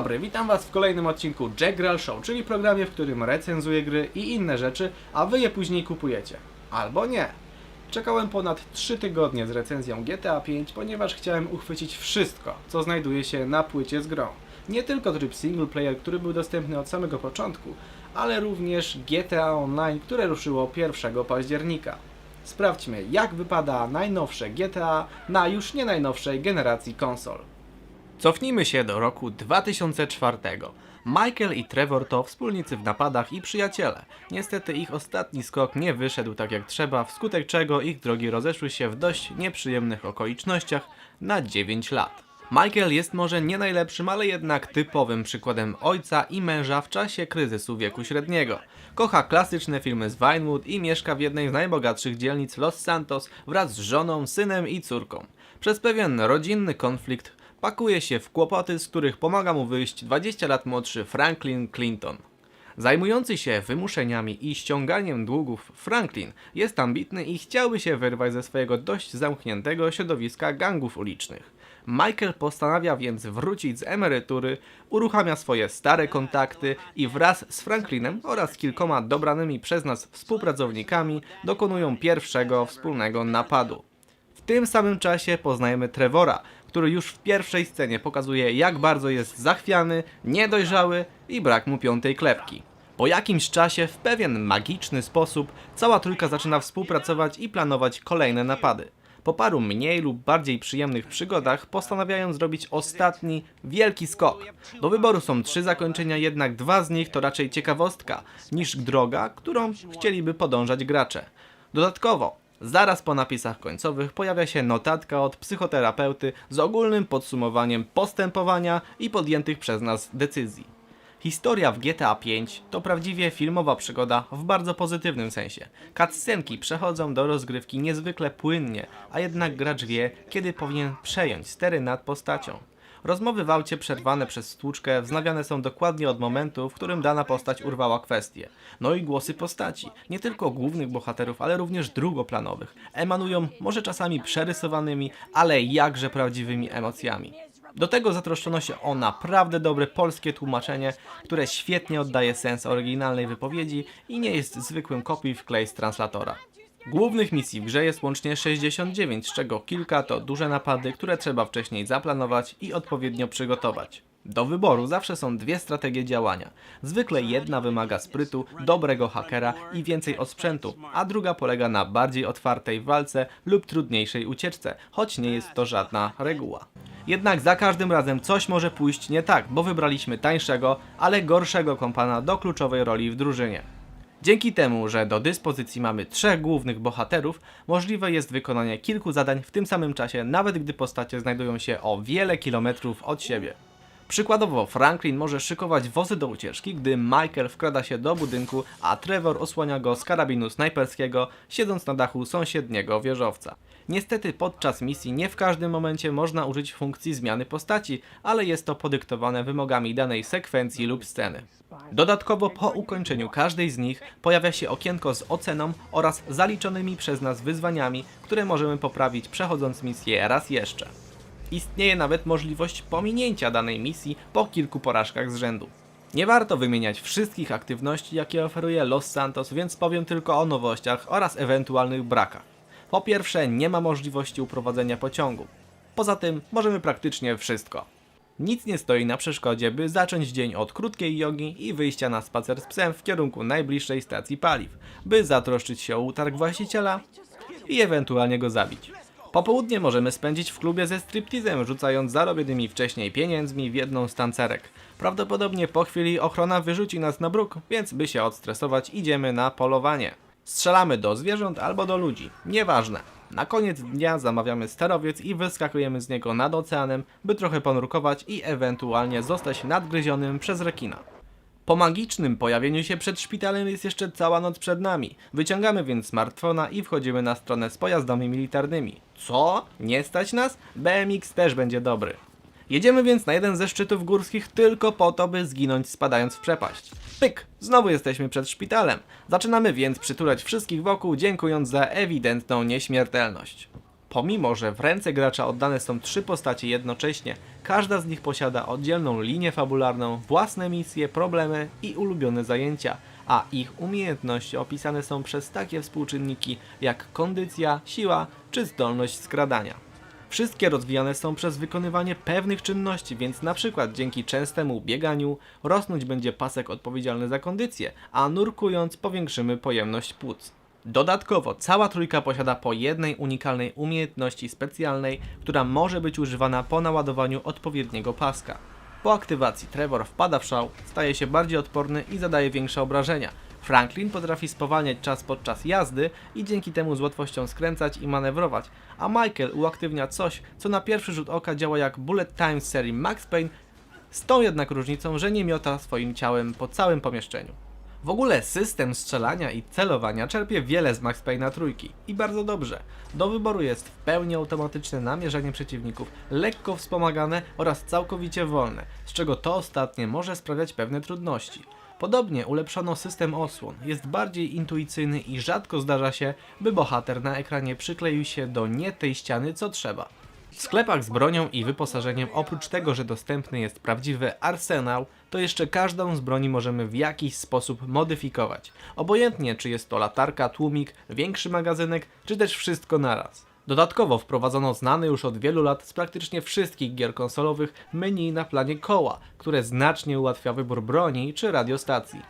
dobry, witam Was w kolejnym odcinku Jack Show, czyli programie, w którym recenzuję gry i inne rzeczy, a Wy je później kupujecie. Albo nie. Czekałem ponad 3 tygodnie z recenzją GTA 5, ponieważ chciałem uchwycić wszystko, co znajduje się na płycie z grą. Nie tylko tryb single player, który był dostępny od samego początku, ale również GTA Online, które ruszyło 1 października. Sprawdźmy, jak wypada najnowsze GTA na już nie najnowszej generacji konsol. Cofnijmy się do roku 2004. Michael i Trevor to wspólnicy w napadach i przyjaciele. Niestety ich ostatni skok nie wyszedł tak jak trzeba, wskutek czego ich drogi rozeszły się w dość nieprzyjemnych okolicznościach na 9 lat. Michael jest może nie najlepszym, ale jednak typowym przykładem ojca i męża w czasie kryzysu wieku średniego. Kocha klasyczne filmy z Vinewood i mieszka w jednej z najbogatszych dzielnic Los Santos wraz z żoną, synem i córką. Przez pewien rodzinny konflikt pakuje się w kłopoty, z których pomaga mu wyjść 20 lat młodszy Franklin Clinton. Zajmujący się wymuszeniami i ściąganiem długów, Franklin jest ambitny i chciałby się wyrwać ze swojego dość zamkniętego środowiska gangów ulicznych. Michael postanawia więc wrócić z emerytury, uruchamia swoje stare kontakty i wraz z Franklinem oraz kilkoma dobranymi przez nas współpracownikami dokonują pierwszego wspólnego napadu. W tym samym czasie poznajemy Trevora, który już w pierwszej scenie pokazuje jak bardzo jest zachwiany, niedojrzały i brak mu piątej klepki. Po jakimś czasie w pewien magiczny sposób cała trójka zaczyna współpracować i planować kolejne napady. Po paru mniej lub bardziej przyjemnych przygodach postanawiają zrobić ostatni, wielki skok. Do wyboru są trzy zakończenia, jednak dwa z nich to raczej ciekawostka, niż droga, którą chcieliby podążać gracze. Dodatkowo, zaraz po napisach końcowych pojawia się notatka od psychoterapeuty z ogólnym podsumowaniem postępowania i podjętych przez nas decyzji. Historia w GTA V to prawdziwie filmowa przygoda w bardzo pozytywnym sensie. Cutscenki przechodzą do rozgrywki niezwykle płynnie, a jednak gracz wie, kiedy powinien przejąć stery nad postacią. Rozmowy w aucie przerwane przez stłuczkę wznawiane są dokładnie od momentu, w którym dana postać urwała kwestię. No i głosy postaci, nie tylko głównych bohaterów, ale również drugoplanowych, emanują może czasami przerysowanymi, ale jakże prawdziwymi emocjami. Do tego zatroszczono się o naprawdę dobre polskie tłumaczenie, które świetnie oddaje sens oryginalnej wypowiedzi i nie jest zwykłym copy w klej z translatora. Głównych misji w grze jest łącznie 69, z czego kilka to duże napady, które trzeba wcześniej zaplanować i odpowiednio przygotować. Do wyboru zawsze są dwie strategie działania. Zwykle jedna wymaga sprytu, dobrego hakera i więcej osprzętu, a druga polega na bardziej otwartej walce lub trudniejszej ucieczce, choć nie jest to żadna reguła. Jednak za każdym razem coś może pójść nie tak, bo wybraliśmy tańszego, ale gorszego kompana do kluczowej roli w drużynie. Dzięki temu, że do dyspozycji mamy trzech głównych bohaterów, możliwe jest wykonanie kilku zadań w tym samym czasie, nawet gdy postacie znajdują się o wiele kilometrów od siebie. Przykładowo Franklin może szykować wozy do ucieczki, gdy Michael wkrada się do budynku, a Trevor osłania go z karabinu snajperskiego, siedząc na dachu sąsiedniego wieżowca. Niestety podczas misji nie w każdym momencie można użyć funkcji zmiany postaci, ale jest to podyktowane wymogami danej sekwencji lub sceny. Dodatkowo po ukończeniu każdej z nich pojawia się okienko z oceną oraz zaliczonymi przez nas wyzwaniami, które możemy poprawić przechodząc misję raz jeszcze. Istnieje nawet możliwość pominięcia danej misji po kilku porażkach z rzędu. Nie warto wymieniać wszystkich aktywności, jakie oferuje Los Santos, więc powiem tylko o nowościach oraz ewentualnych brakach. Po pierwsze, nie ma możliwości uprowadzenia pociągu. Poza tym, możemy praktycznie wszystko. Nic nie stoi na przeszkodzie, by zacząć dzień od krótkiej jogi i wyjścia na spacer z psem w kierunku najbliższej stacji paliw, by zatroszczyć się o utarg właściciela i ewentualnie go zabić. Popołudnie możemy spędzić w klubie ze striptizem, rzucając zarobionymi wcześniej pieniędzmi w jedną z tancerek. Prawdopodobnie po chwili ochrona wyrzuci nas na bruk, więc by się odstresować idziemy na polowanie. Strzelamy do zwierząt albo do ludzi, nieważne. Na koniec dnia zamawiamy sterowiec i wyskakujemy z niego nad oceanem, by trochę ponurkować i ewentualnie zostać nadgryzionym przez rekina. Po magicznym pojawieniu się przed szpitalem jest jeszcze cała noc przed nami. Wyciągamy więc smartfona i wchodzimy na stronę z pojazdami militarnymi. Co? Nie stać nas? BMX też będzie dobry. Jedziemy więc na jeden ze szczytów górskich tylko po to, by zginąć spadając w przepaść. Pyk! Znowu jesteśmy przed szpitalem. Zaczynamy więc przytulać wszystkich wokół, dziękując za ewidentną nieśmiertelność. Pomimo, że w ręce gracza oddane są trzy postacie jednocześnie, każda z nich posiada oddzielną linię fabularną, własne misje, problemy i ulubione zajęcia, a ich umiejętności opisane są przez takie współczynniki jak kondycja, siła czy zdolność skradania. Wszystkie rozwijane są przez wykonywanie pewnych czynności, więc na przykład dzięki częstemu bieganiu rosnąć będzie pasek odpowiedzialny za kondycję, a nurkując powiększymy pojemność płuc. Dodatkowo cała trójka posiada po jednej unikalnej umiejętności specjalnej, która może być używana po naładowaniu odpowiedniego paska. Po aktywacji Trevor wpada w szał, staje się bardziej odporny i zadaje większe obrażenia. Franklin potrafi spowalniać czas podczas jazdy i dzięki temu z łatwością skręcać i manewrować, a Michael uaktywnia coś, co na pierwszy rzut oka działa jak Bullet Time z serii Max Payne, z tą jednak różnicą, że nie miota swoim ciałem po całym pomieszczeniu. W ogóle system strzelania i celowania czerpie wiele z Max Payne'a trójki i bardzo dobrze. Do wyboru jest w pełni automatyczne namierzanie przeciwników, lekko wspomagane oraz całkowicie wolne, z czego to ostatnie może sprawiać pewne trudności. Podobnie ulepszono system osłon, jest bardziej intuicyjny i rzadko zdarza się, by bohater na ekranie przykleił się do nie tej ściany co trzeba. W sklepach z bronią i wyposażeniem, oprócz tego, że dostępny jest prawdziwy arsenał, to jeszcze każdą z broni możemy w jakiś sposób modyfikować. Obojętnie, czy jest to latarka, tłumik, większy magazynek, czy też wszystko naraz. Dodatkowo wprowadzono znany już od wielu lat z praktycznie wszystkich gier konsolowych menu na planie koła, które znacznie ułatwia wybór broni czy radiostacji.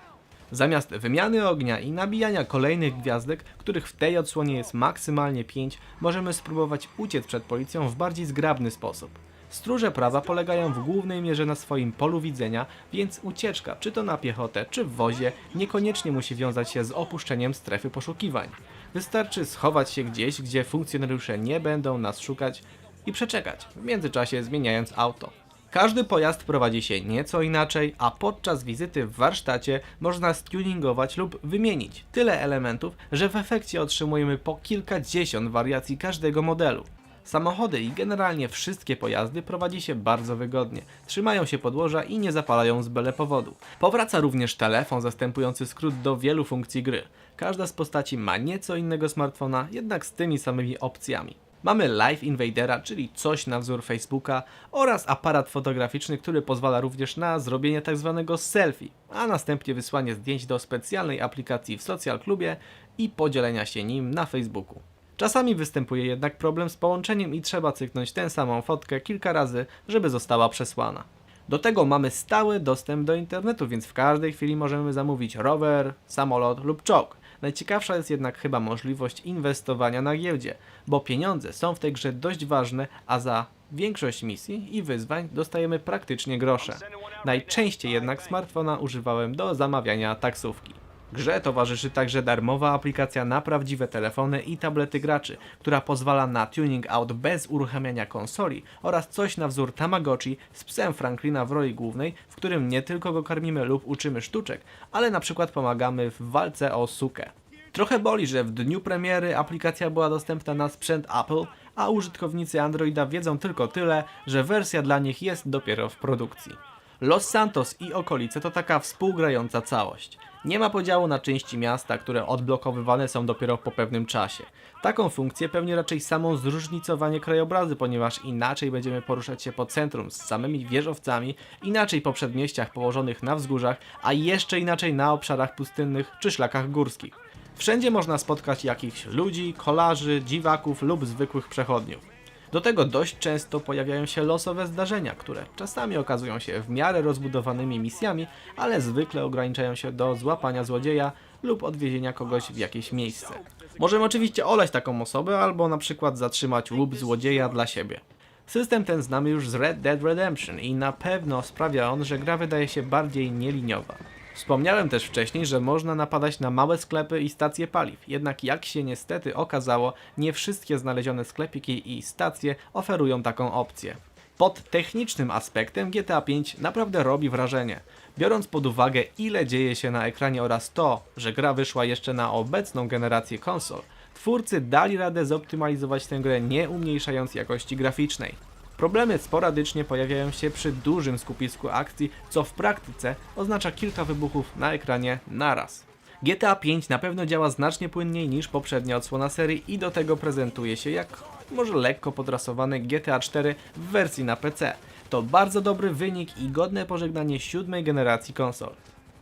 Zamiast wymiany ognia i nabijania kolejnych gwiazdek, których w tej odsłonie jest maksymalnie 5, możemy spróbować uciec przed policją w bardziej zgrabny sposób. Stróże prawa polegają w głównej mierze na swoim polu widzenia, więc ucieczka, czy to na piechotę, czy w wozie, niekoniecznie musi wiązać się z opuszczeniem strefy poszukiwań. Wystarczy schować się gdzieś, gdzie funkcjonariusze nie będą nas szukać i przeczekać, w międzyczasie zmieniając auto. Każdy pojazd prowadzi się nieco inaczej, a podczas wizyty w warsztacie można stuningować lub wymienić tyle elementów, że w efekcie otrzymujemy po kilkadziesiąt wariacji każdego modelu. Samochody i generalnie wszystkie pojazdy prowadzi się bardzo wygodnie, trzymają się podłoża i nie zapalają z byle powodu. Powraca również telefon zastępujący skrót do wielu funkcji gry. Każda z postaci ma nieco innego smartfona, jednak z tymi samymi opcjami. Mamy Live Invadera, czyli coś na wzór Facebooka oraz aparat fotograficzny, który pozwala również na zrobienie tzw. selfie, a następnie wysłanie zdjęć do specjalnej aplikacji w Social Clubie i podzielenia się nim na Facebooku. Czasami występuje jednak problem z połączeniem i trzeba cyknąć tę samą fotkę kilka razy, żeby została przesłana. Do tego mamy stały dostęp do internetu, więc w każdej chwili możemy zamówić rower, samolot lub czołg. Najciekawsza jest jednak chyba możliwość inwestowania na giełdzie, bo pieniądze są w tej grze dość ważne, a za większość misji i wyzwań dostajemy praktycznie grosze. Najczęściej jednak smartfona używałem do zamawiania taksówki. Grze towarzyszy także darmowa aplikacja na prawdziwe telefony i tablety graczy, która pozwala na tuning out bez uruchamiania konsoli oraz coś na wzór Tamagotchi z psem Franklina w roli głównej, w którym nie tylko go karmimy lub uczymy sztuczek, ale na przykład pomagamy w walce o sukę. Trochę boli, że w dniu premiery aplikacja była dostępna na sprzęt Apple, a użytkownicy Androida wiedzą tylko tyle, że wersja dla nich jest dopiero w produkcji. Los Santos i okolice to taka współgrająca całość. Nie ma podziału na części miasta, które odblokowywane są dopiero po pewnym czasie. Taką funkcję pewnie raczej samo zróżnicowanie krajobrazu, ponieważ inaczej będziemy poruszać się po centrum z samymi wieżowcami, inaczej po przedmieściach położonych na wzgórzach, a jeszcze inaczej na obszarach pustynnych czy szlakach górskich. Wszędzie można spotkać jakichś ludzi, kolarzy, dziwaków lub zwykłych przechodniów. Do tego dość często pojawiają się losowe zdarzenia, które czasami okazują się w miarę rozbudowanymi misjami, ale zwykle ograniczają się do złapania złodzieja lub odwiezienia kogoś w jakieś miejsce. Możemy oczywiście olać taką osobę albo na przykład zatrzymać łup złodzieja dla siebie. System ten znamy już z Red Dead Redemption i na pewno sprawia on, że gra wydaje się bardziej nieliniowa. Wspomniałem też wcześniej, że można napadać na małe sklepy i stacje paliw, jednak jak się niestety okazało, nie wszystkie znalezione sklepiki i stacje oferują taką opcję. Pod technicznym aspektem GTA V naprawdę robi wrażenie. Biorąc pod uwagę ile dzieje się na ekranie oraz to, że gra wyszła jeszcze na obecną generację konsol, twórcy dali radę zoptymalizować tę grę nie umniejszając jakości graficznej. Problemy sporadycznie pojawiają się przy dużym skupisku akcji, co w praktyce oznacza kilka wybuchów na ekranie naraz. GTA 5 na pewno działa znacznie płynniej niż poprzednia odsłona serii i do tego prezentuje się jak może lekko podrasowany GTA 4 w wersji na PC. To bardzo dobry wynik i godne pożegnanie siódmej generacji konsol.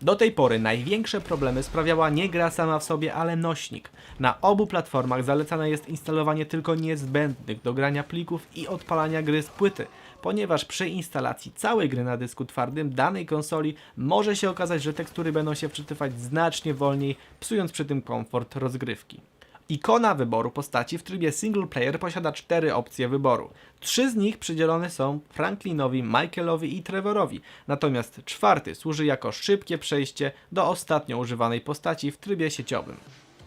Do tej pory największe problemy sprawiała nie gra sama w sobie, ale nośnik. Na obu platformach zalecane jest instalowanie tylko niezbędnych do grania plików i odpalania gry z płyty, ponieważ przy instalacji całej gry na dysku twardym danej konsoli może się okazać, że tekstury będą się wczytywać znacznie wolniej, psując przy tym komfort rozgrywki. Ikona wyboru postaci w trybie single player posiada cztery opcje wyboru. Trzy z nich przydzielone są Franklinowi, Michaelowi i Trevorowi, natomiast czwarty służy jako szybkie przejście do ostatnio używanej postaci w trybie sieciowym.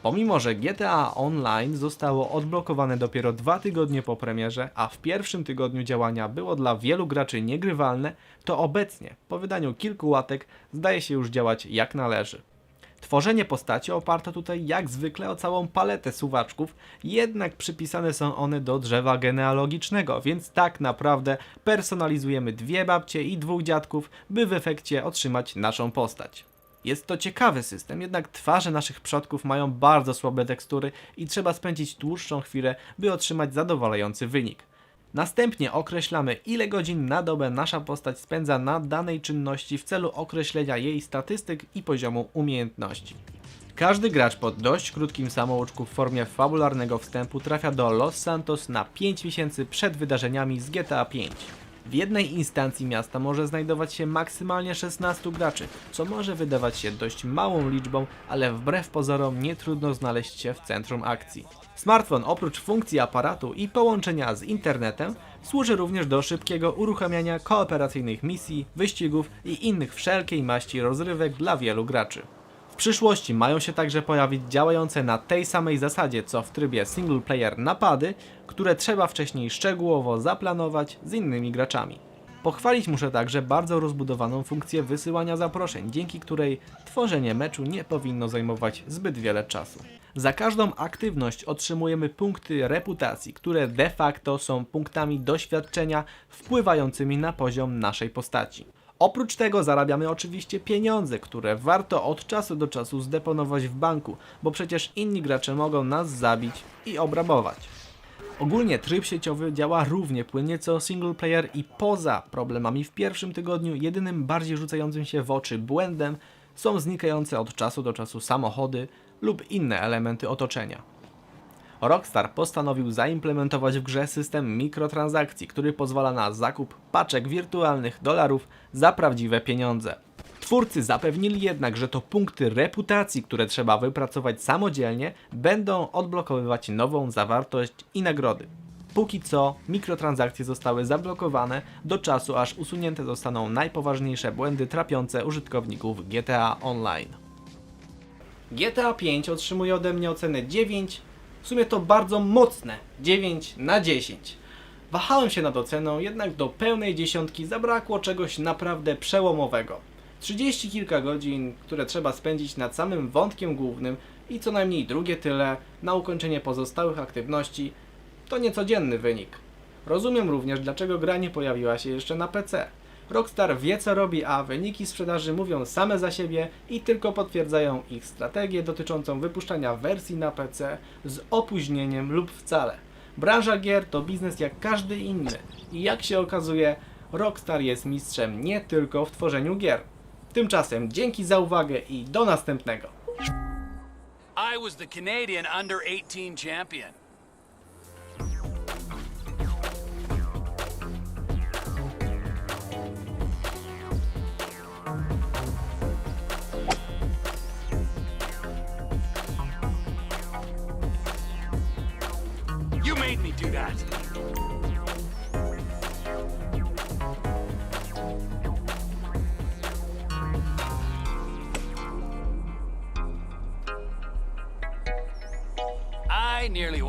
Pomimo, że GTA Online zostało odblokowane dopiero dwa tygodnie po premierze, a w pierwszym tygodniu działania było dla wielu graczy niegrywalne, to obecnie, po wydaniu kilku łatek, zdaje się już działać jak należy. Tworzenie postaci oparto tutaj jak zwykle o całą paletę suwaczków, jednak przypisane są one do drzewa genealogicznego, więc tak naprawdę personalizujemy dwie babcie i dwóch dziadków, by w efekcie otrzymać naszą postać. Jest to ciekawy system, jednak twarze naszych przodków mają bardzo słabe tekstury i trzeba spędzić dłuższą chwilę, by otrzymać zadowalający wynik. Następnie określamy ile godzin na dobę nasza postać spędza na danej czynności w celu określenia jej statystyk i poziomu umiejętności. Każdy gracz po dość krótkim samouczku w formie fabularnego wstępu trafia do Los Santos na 5 miesięcy przed wydarzeniami z GTA V. W jednej instancji miasta może znajdować się maksymalnie 16 graczy, co może wydawać się dość małą liczbą, ale wbrew pozorom nie trudno znaleźć się w centrum akcji. Smartfon oprócz funkcji aparatu i połączenia z internetem służy również do szybkiego uruchamiania kooperacyjnych misji, wyścigów i innych wszelkiej maści rozrywek dla wielu graczy. Przyszłości mają się także pojawić działające na tej samej zasadzie co w trybie single player napady, które trzeba wcześniej szczegółowo zaplanować z innymi graczami. Pochwalić muszę także bardzo rozbudowaną funkcję wysyłania zaproszeń, dzięki której tworzenie meczu nie powinno zajmować zbyt wiele czasu. Za każdą aktywność otrzymujemy punkty reputacji, które de facto są punktami doświadczenia wpływającymi na poziom naszej postaci. Oprócz tego zarabiamy oczywiście pieniądze, które warto od czasu do czasu zdeponować w banku, bo przecież inni gracze mogą nas zabić i obrabować. Ogólnie tryb sieciowy działa równie płynnie co single player i poza problemami w pierwszym tygodniu jedynym bardziej rzucającym się w oczy błędem są znikające od czasu do czasu samochody lub inne elementy otoczenia. Rockstar postanowił zaimplementować w grze system mikrotransakcji, który pozwala na zakup paczek wirtualnych dolarów za prawdziwe pieniądze. Twórcy zapewnili jednak, że to punkty reputacji, które trzeba wypracować samodzielnie, będą odblokowywać nową zawartość i nagrody. Póki co mikrotransakcje zostały zablokowane do czasu, aż usunięte zostaną najpoważniejsze błędy trapiące użytkowników GTA Online. GTA 5 otrzymuje ode mnie ocenę 9. W sumie to bardzo mocne 9 na 10. Wahałem się nad oceną, jednak do pełnej dziesiątki zabrakło czegoś naprawdę przełomowego. 30 kilka godzin, które trzeba spędzić nad samym wątkiem głównym i co najmniej drugie tyle na ukończenie pozostałych aktywności, to niecodzienny wynik. Rozumiem również, dlaczego gra nie pojawiła się jeszcze na PC. Rockstar wie co robi, a wyniki sprzedaży mówią same za siebie i tylko potwierdzają ich strategię dotyczącą wypuszczania wersji na PC z opóźnieniem lub wcale. Branża gier to biznes jak każdy inny i jak się okazuje, Rockstar jest mistrzem nie tylko w tworzeniu gier. Tymczasem dzięki za uwagę i do następnego. I was the Canadian under 18 champion.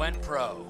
Went pro.